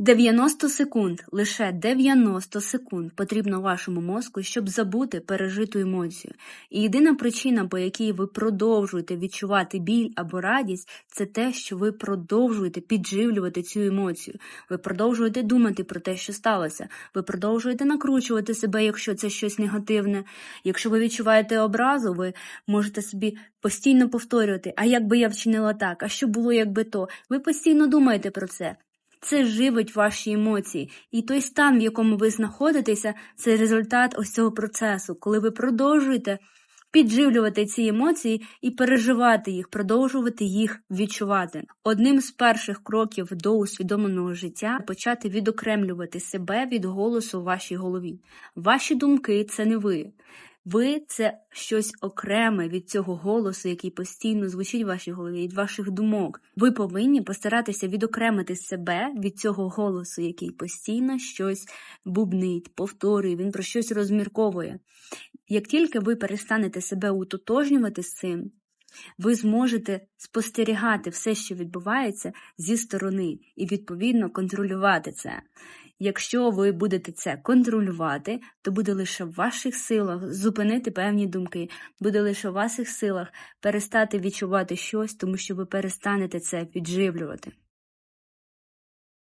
90 секунд, лише 90 секунд потрібно вашому мозку, щоб забути пережиту емоцію. І єдина причина, по якій ви продовжуєте відчувати біль або радість, це те, що ви продовжуєте підживлювати цю емоцію. Ви продовжуєте думати про те, що сталося. Ви продовжуєте накручувати себе, якщо це щось негативне. Якщо ви відчуваєте образу, ви можете собі постійно повторювати, а як би я вчинила так, а що було, якби то. Ви постійно думаєте про це. Це живить ваші емоції, і той стан, в якому ви знаходитеся, це результат ось цього процесу, коли ви продовжуєте підживлювати ці емоції і переживати їх, продовжувати їх відчувати. Одним з перших кроків до усвідомленого життя почати відокремлювати себе від голосу в вашій голові. Ваші думки це не ви. Ви це щось окреме від цього голосу, який постійно звучить в вашій голові, від ваших думок. Ви повинні постаратися відокремити себе від цього голосу, який постійно щось бубнить, повторює, він про щось розмірковує. Як тільки ви перестанете себе утотожнювати з цим, ви зможете спостерігати все, що відбувається зі сторони, і відповідно контролювати це. Якщо ви будете це контролювати, то буде лише в ваших силах зупинити певні думки, буде лише в ваших силах перестати відчувати щось, тому що ви перестанете це підживлювати.